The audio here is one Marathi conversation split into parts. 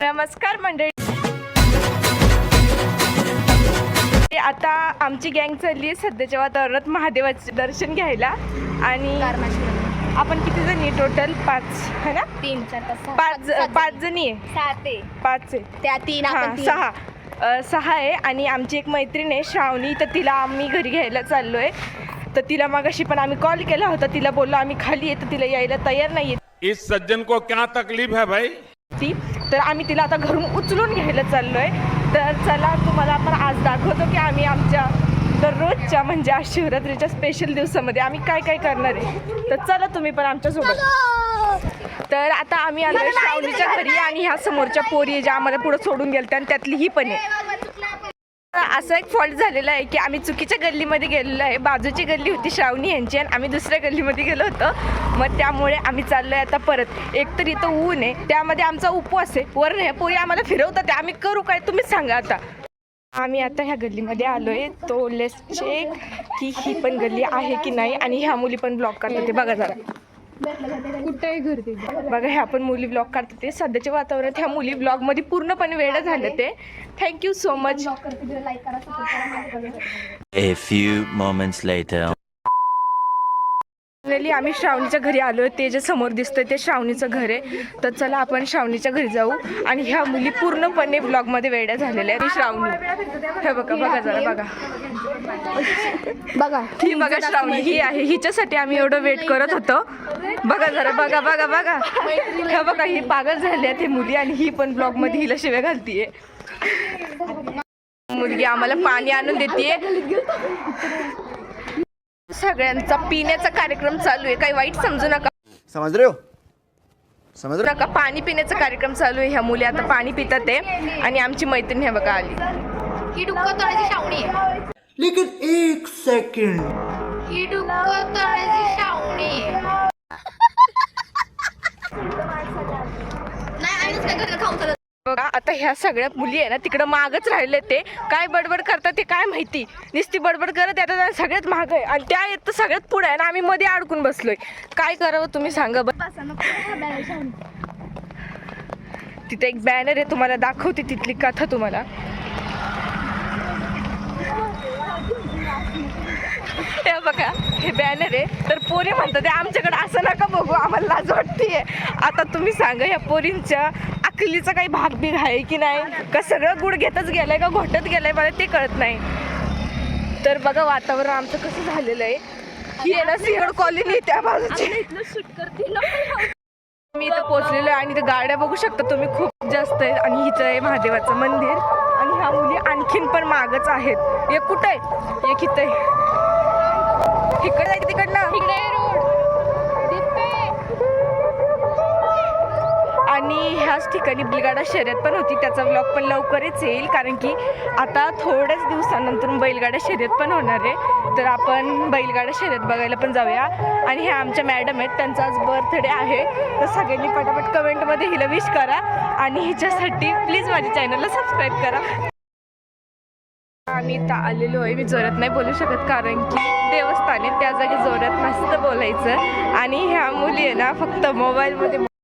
नमस्कार मंडळी. आता आमची गँग चालली आहे सध्याच्या वातावरणात महादेवाचे दर्शन घ्यायला. आणि आपण किती जणी आहे टोटल पाच है ना? तीन चार पाच सहा. पाच सात पाच जणी. आहे. सहा ते पाच आहे. त्या तीन हां तीन. सहा. अ, सहा आहे आणि आमची एक मैत्रीण आहे श्रावणी. तर तिला आम्ही घरी घ्यायला चाललो आहे तर तिला मागाशी पण आम्ही कॉल केला होता. तिला बोललो आम्ही खाली आहे. तर तिला यायला तयार नाही इस सज्जन को क्या तकलीफ है भाई? ती तर आम्ही तिला आता घरून उचलून घ्यायला चाललोय. तर चला तुम्हाला आपण आज दाखवतो की आम्ही आमच्या दररोजच्या म्हणजे आज शिवरात्रीच्या स्पेशल दिवसामध्ये आम्ही काय काय करणार आहे. तर चला तुम्ही पण आमच्यासोबत. तर आता आम्ही आलोय श्रावणीच्या घरी आणि ह्या समोरच्या पोरी आहे ज्या आम्हाला पुढे सोडून गेल्या आणि त्यातली ही पण आहे. असा एक फॉल्ट झालेला आहे की आम्ही चुकीच्या गल्लीमध्ये गेलेलो आहे बाजूची गल्ली होती श्रावणी यांची आणि आम्ही दुसऱ्या गल्लीमध्ये गेलो होतो. मग त्यामुळे आम्ही चाललोय आता परत. एक तर इथं ऊन आहे त्यामध्ये आमचा उपवास आहे वरून हे पोरी आम्हाला फिरवतात आम्ही करू काय? तुम्हीच सांगा आता. आम्ही आता ह्या गल्लीमध्ये आलोय. तो लेस चेक की ही पण गल्ली आहे की नाही आणि ह्या मुली पण ब्लॉक करतात. ते बघा जरा. बघा ह्या पण मुली ब्लॉग काढतात ते. सध्याच्या वातावरणात ह्या मुली ब्लॉगमध्ये पूर्णपणे वेळ झाले ते. Thank you so much A few moments later. Finally आम्ही श्रावणीच्या घरी आलो ते जे समोर दिसतंय ते श्रावणीचं घर आहे. तर चला आपण श्रावणीच्या घरी जाऊ. आणि ह्या मुली पूर्णपणे ब्लॉगमध्ये वेड्या झालेल्या आहेत. श्रावणी. हे बघा बघा जरा बघा. बघा ही बघा श्रावणी. ही आहे. हिच्यासाठी आम्ही एवढं वेट करत होतो. बघा जरा बघा बघा बघा. हे बघा ही पागल झाली आहेत ही मुली आणि ही पण ब्लॉगमध्ये हिला शिव्या घालतीये. मुलगी आम्हाला पाणी आणून देते सगळ्यांचा पिण्याचा कार्यक्रम चालू आहे. काही वाईट समजू नका. समझ रहे हो. समझ रहे नका पाणी पिण्याचा कार्यक्रम चालू आहे. ह्या मुली आता पाणी पितात आहे. आणि आमची मैत्रीण हे बघा आली. ही डुक्कर तळ्याची शावणी आहे. हो लेकिन एक सेकंड. ही डुक्कर तळ्याची शावणी आहे नाही आईनच काय घरी खाऊन चालत बघा आता ह्या सगळ्या मुली आहे ना तिकडं मागच राहिले ते. काय बडबड करतात ते काय माहिती? नुसती बडबड करत येतात सगळ्यात महाग आहे. आणि त्या येत तर सगळ्यात पुढे आहे ना आम्ही मध्ये अडकून बसलोय. काय करावं तुम्ही सांगा बरं. तिथे एक बॅनर आहे तुम्हाला दाखवते तिथली कथा तुम्हाला. हे बघा हे बॅनर आहे. तर पोरी म्हणतात आमच्याकडे असं नका बघू आम्हाला लाज वाटतेय. आता तुम्ही सांगा या पोरींच्या अकलीचा काही भाग बिग आहे की नाही? का सगळं गुड घेतच गेलंय का घोटत गेलंय? मला ते कळत नाही. तर बघा वातावरण आमचं कसं झालेलं आहे. ही आहे ना सिंहड कॉलनी त्या बाजूची. मी इथं पोहोचलेलो आहे आणि इथं गाड्या बघू शकता तुम्ही खूप जास्त आहेत. आणि हिचं आहे महादेवाचं मंदिर. आणि ह्या मुली आणखीन पण मागच आहेत. एक कुठं आहे? एक इथं आहे. इकडे जायचं तिकडनं इकडे रोड. आणि ह्याच ठिकाणी बैलगाडा शर्यत पण होती. त्याचा व्लॉग पण लवकरच येईल कारण की आता थोड्याच दिवसानंतर बैलगाडा शर्यत पण होणार आहे. तर आपण बैलगाडा शर्यत बघायला पण जाऊया. आणि ह्या आमच्या मॅडम आहेत त्यांचा आज बर्थडे आहे. तर सगळ्यांनी पटापट कमेंटमध्ये हिला विश करा. आणि हिच्यासाठी प्लीज माझ्या चॅनलला सबस्क्राईब करा. आम्ही इथं आलेलो आहे. मी जोरात नाही बोलू शकत कारण की देवस्थान आहे. त्या जागी जोरात मस्त बोलायचं. आणि ह्या मुली आहे ना फक्त मोबाईलमध्ये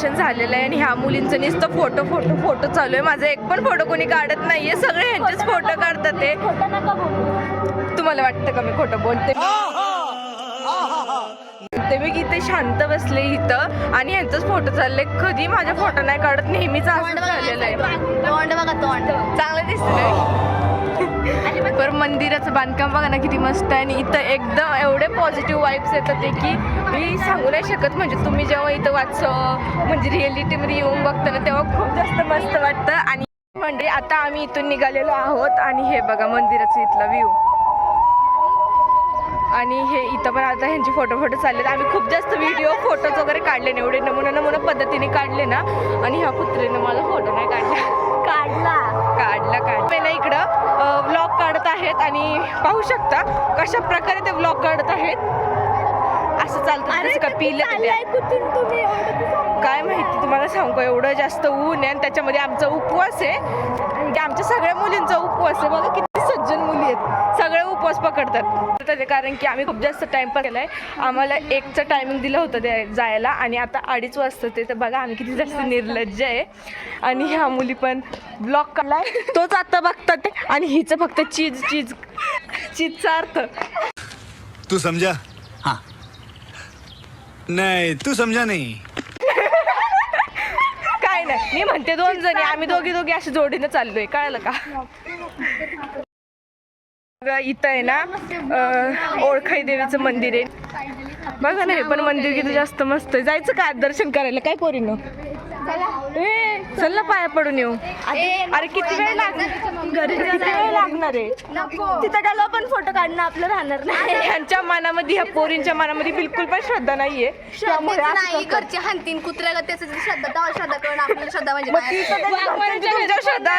दर्शन झालेलं आहे आणि ह्या मुलींचं नुसतं फोटो फोटो फोटो चालू आहे. माझा एक पण फोटो कोणी काढत नाहीये. सगळे ह्यांचेच फोटो काढतात ते. तुम्हाला वाटतं का मी खोटं बोलते? ते मी इथे शांत बसले इथं. आणि ह्यांचाच फोटो चालले कधी माझा फोटो नाही काढत. नेहमीच असं झालेलं आहे. तोंड बघा तोंड. चांगलं दिसतंय. पर मंदिराचं बांधकाम बघा ना किती मस्त आहे. आणि इथं एकदम एवढे पॉझिटिव्ह वाईब्स येतात ते की मी सांगू नाही शकत. म्हणजे तुम्ही जेव्हा इथं वाच म्हणजे रिअलिटीमध्ये येऊन बघता ना तेव्हा खूप जास्त मस्त वाटतं. आणि म्हणजे आता आम्ही इथून निघालेलो आहोत आणि हे बघा मंदिराचं इथला व्ह्यू आणि हे इथं पण आता ह्यांचे फोटो फोटो चाललेत. आम्ही खूप जास्त व्हिडिओ फोटोज वगैरे काढले नाही. एवढे नमुना नमुना पद्धतीने काढले ना. आणि ह्या कुत्रीनं माझा फोटो नाही काढला. काढला. काढला काढ ना इकडं व्लॉग काढत आहेत आणि पाहू शकता कशा प्रकारे ते व्लॉग काढत आहेत. असं चालतं का पिलं काय माहिती तुम्हाला सांगू एवढं जास्त ऊन आहे आणि त्याच्यामध्ये आमचा उपवास आहे. आमच्या सगळ्या मुलींचा उपवास आहे. बघा किती सज्जन मुली आहेत. सगळे उपवास पकडतात. तर ते कारण की आम्ही खूप जास्त टाइमपास केलाय. आम्हाला एकचं टायमिंग दिलं होतं ते जायला आणि आता अडीच वाजता ते तर बघा आम्ही किती जास्त निर्लज्ज आहे. आणि ह्या मुली पण ब्लॉग काढलाय. तोच आता बघतात ते आणि हिचं फक्त चीज चीज चीजचा अर्थ. तू समझा हाँ. नहीं तू समझा नहीं. काय नाही. मी म्हणते दोन जणी. आम्ही दोघी दोघी अशी जोडीनं चाललोय. कळलं का? इथं आहे ना ओळखाई देवीचं मंदिर आहे. बघा ना हे पण मंदिर किती जास्त मस्त आहे. जायचं का दर्शन करायला? काय पोरीनं? ए चल ना पाया पडून येऊ. अरे किती वेळ लागणार? किती वेळ लागणार आहे? तिथं गेलो पण फोटो काढणं आपलं राहणार नाही. ह्यांच्या मनामध्ये ह्या पोरींच्या मनामध्ये बिलकुल पण श्रद्धा नाहीये. त्यामुळे असं नाही करतात. घरचे हंतीन कुत्र्याला त्याचं श्रद्धा तेव्हा श्रद्धा करून आपल्याला श्रद्धा म्हणजे मग काय? ती तर त्याच्या घरच्यांची तुमच्यावर श्रद्धा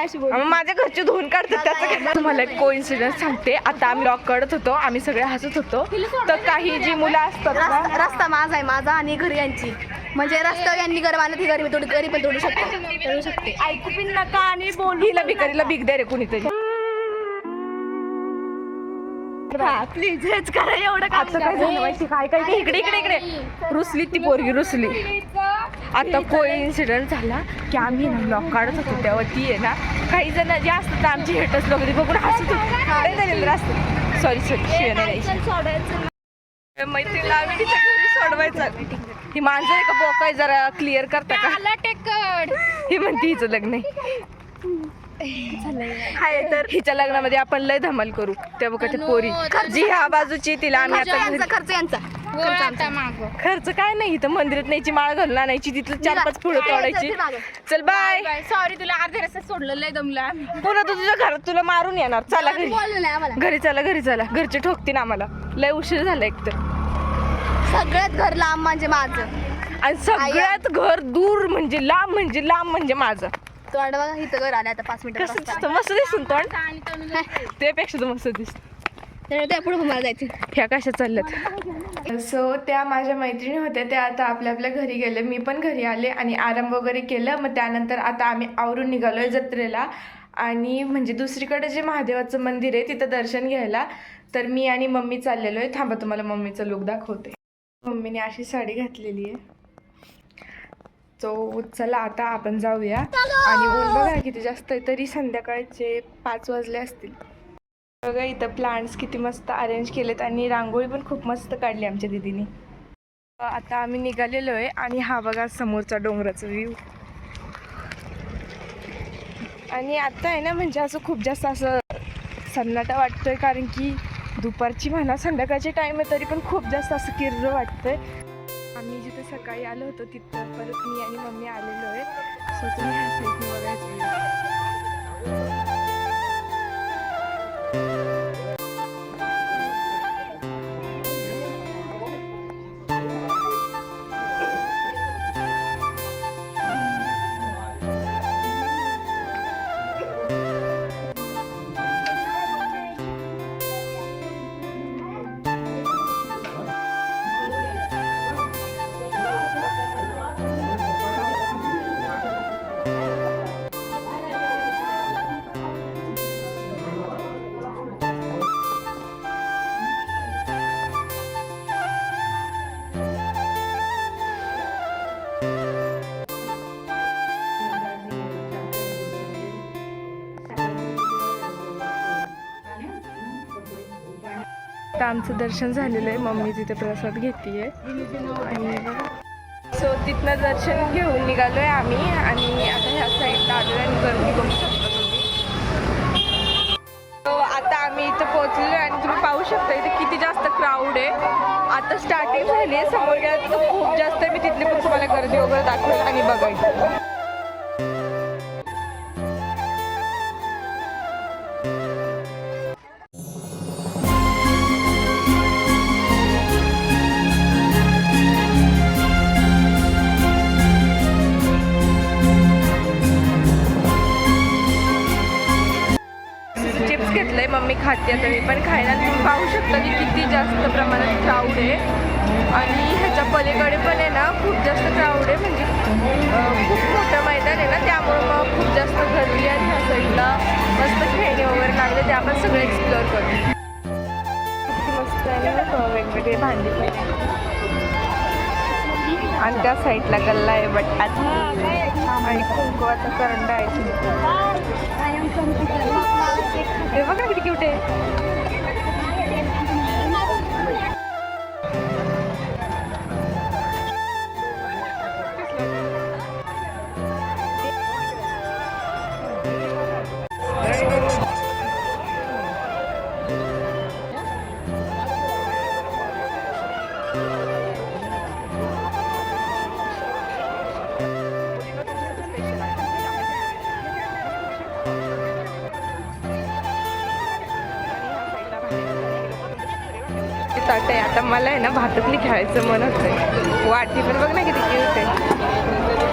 असते मग माझ्या घरचे धुवून काढतात त्याचं काय? तुम्हाला एक कोइन्सिडन्स सांगते. आता आम्ही लॉक काढत होतो आम्ही सगळे हसत होतो. तर काही जी मुलं असतात ना रस्ता रस्ता माझा आहे माझा आणि घरी यांची. म्हणजे रस्ता यांनी घर बांधलं ती घरी मी थोडी घरी पण तोडू शकते. तोडू शकते. ऐकू पण नका आणि बोल हिला भिकारीला भीक द्या रे कुणीतरी. प्लीज हेच करा एवढं आता काय झालं माहिती काय काय काय इकडे इकडे इकडे. रुसली ती पोरगी रुसली. आता को इन्सिडेंट झाला की आम्ही ना ब्लॉग काढत होतो तेव्हा ती आहे ना काही जण जे असतात आमची हेटच लोक बघून हसत होते. असतं सॉरी सॉरी. मैत्रीला घरी सोडवायचं. ही मांजर आहे का बोकाय जरा क्लिअर करता का? ही म्हणते हिचं लग्न आहे. हाय तर हिच्या लग्नामध्ये आपण लय धमाल करू. त्या बघा ते पोरी. जी ह्या बाजूची तिला आम्ही आता घरी- खर्च यांचा. खर्च आमचा. खर्च काय नाही इथं मंदिरात न्यायची माळ घालून आणायची तिथलं चार पाच फुलं तोडायची. चल. चल बाय सॉरी तुला अर्ध्या रस्त्यात सोडलेलं आहे दमला पुन्हा तू तुझ्या घरात तुला मारून येणार. चला घरी. बोललं नाही आम्हाला. घरी चला घरी चला. घरचे ठोकतील आम्हाला. लय उशीर झाला एक तर. सगळ्यात घर लांब म्हणजे माझं. आणि सगळ्यात घर दूर म्हणजे लांब म्हणजे लांब म्हणजे माझं. तोंड बघा इथं घर आलं आता पाच कसं मिनिटं दिसतं? मस्त दिसून तोंड? त्यापेक्षा तर मस्त दिसत. त्या पुढे मला जायचं ह्या कशा चालल्यात? सो त्या माझ्या मैत्रिणी होत्या त्या आता आपल्या आपल्या घरी गेले मी पण घरी आले आणि आराम वगैरे केलं. मग त्यानंतर आता आम्ही आवरून निघालोय जत्रेला. आणि म्हणजे दुसरीकडे जे महादेवाचं मंदिर आहे तिथं दर्शन घ्यायला तर मी आणि मम्मी चाललेलो आहे. थांबा तुम्हाला मम्मीचं लुक दाखवते. मम्मीने अशी साडी घातलेली आहे. सो चला आता आपण जाऊया. आणि ऊन बघा किती जास्त आहे तरी संध्याकाळचे पाच वाजले असतील. बघा इथं प्लांट्स किती मस्त अरेंज केलेत आणि रांगोळी पण खूप मस्त काढली आमच्या दिदीने. आता आम्ही निघालेलो आहे आणि हा बघा समोरचा डोंगराचा व्ह्यू आणि आत्ता आहे ना म्हणजे असं खूप जास्त असं सन्नाटा वाटतोय कारण की दुपारची म्हणा संध्याकाळची टाईम आहे तरी पण खूप जास्त असं किर्र वाटतंय. आम्ही जिथे सकाळी आलो होतो तिथं परत मी आणि मम्मी आलेलो आहे. सो तुम्ही ह्या साईडने बघायचं. आमचं दर्शन झालेलं आहे. मम्मी तिथे प्रसाद घेते आणि सो तिथनं दर्शन घेऊन निघालो आहे आम्ही. आणि आता ह्या साईडला आलो आहे आणि गर्दी बघू शकतो तुम्ही. आता आम्ही इथं पोहोचलो आहे आणि तुम्ही पाहू शकता इथे किती जास्त क्राऊड आहे. आता स्टार्टिंग झाली आहे समोर गेलं तर खूप जास्त आहे. मी तिथली पण तुम्हाला गर्दी वगैरे दाखवेल आणि बघायची खाते आता मी. पण खायला तुम्ही पाहू शकता की किती जास्त प्रमाणात क्राऊड आहे. आणि ह्याच्या पलीकडे पण आहे ना खूप जास्त क्राऊड आहे. म्हणजे खूप मोठं मैदान आहे ना त्यामुळं मग खूप जास्त गर्दी आणि ह्या साईडला मस्त खेळणे वगैरे लागले ते आपण सगळं एक्सप्लोअर करू. किती मस्त आहे ना वेगवेगळे भांडी पण आणि त्या साईडला गल्ला आहे बटाटा आणि कुंकवाचा करंडा आहे हे बघा किती क्यूट आहे ताट आहे आता मला आहे ना भातातली खेळायचं मन आहे वाटी पण बघ ना किती क्यूट आहे.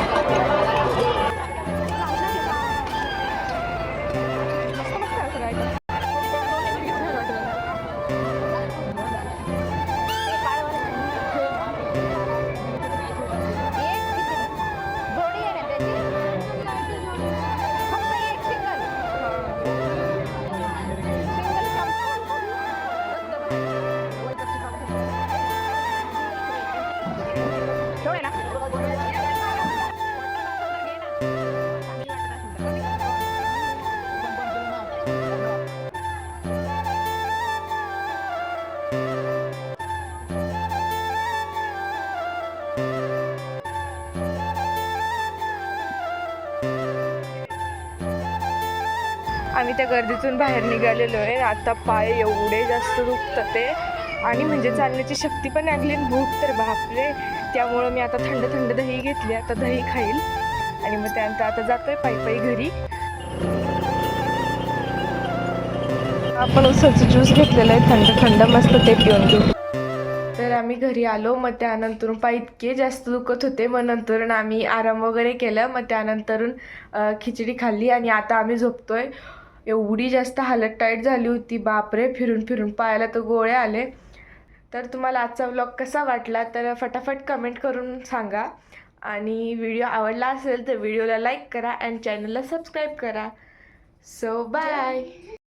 आम्ही त्या गर्दीतून बाहेर निघालेलो आहे. आता पाय एवढे जास्त दुखतात ते. आणि म्हणजे चालण्याची शक्ती पण लागली आणि भूक तर बापरे. त्यामुळं मी आता थंड थंड दही घेतली आता दही खाईल. आणि मग त्यानंतर आता जातोय पायी पायी घरी. आपण उसाचं ज्यूस घेतलेलं आहे. थंड थंड मस्त ते पिऊन घेऊ. तर आम्ही घरी आलो. मग त्यानंतर पाय इतके जास्त दुखत होते. मग नंतर आम्ही आराम वगैरे केलं. मग त्यानंतरून खिचडी खाल्ली आणि आता आम्ही झोपतोय. एवढी जास्त हालत टाईट झाली होती. बापरे फिरून फिरून पायाला तर गोळे आले. तर तुम्हाला आजचा व्लॉग कसा वाटला तर फटाफट कमेंट करून सांगा. आणि व्हिडिओ आवडला असेल तर व्हिडिओला लाईक करा अँड चॅनलला सबस्क्राईब करा. So bye